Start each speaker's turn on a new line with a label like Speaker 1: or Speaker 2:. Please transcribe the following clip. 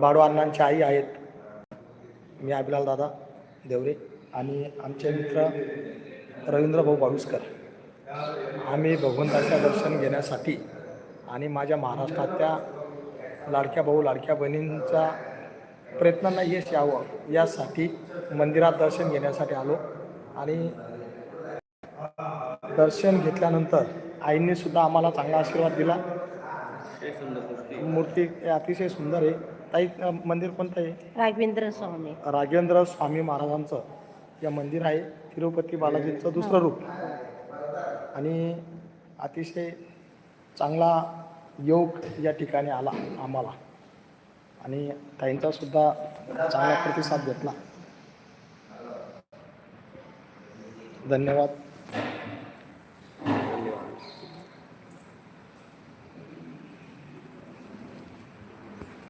Speaker 1: बाडू अण्णांची आई आहेत. मी अभिलाल दादा देवरे आणि आमचे मित्र रवींद्र भाऊ आम्ही भगवंताचं दर्शन घेण्यासाठी आणि माझ्या महाराष्ट्रातल्या लाडक्या भाऊ लाडक्या बहिणींचा प्रयत्नांना यश यावं. यासाठी मंदिरात दर्शन घेण्यासाठी आलो आणि दर्शन घेतल्यानंतर आईंनी सुद्धा आम्हाला चांगला आशीर्वाद दिला. मूर्ती अतिशय सुंदर आहे. ताई अ, मंदिर कोणतं आहे?
Speaker 2: राघवेंद्र स्वामी.
Speaker 1: राघवेंद्र स्वामी महाराजांचं. या मंदिर आहे तिरुपती बालाजीचं दुसरं रूप. आणि अतिशय चांगला योग या ठिकाणी आला आम्हाला. आणि ताईंचा सुद्धा चांगला प्रतिसाद भेटला. धन्यवाद.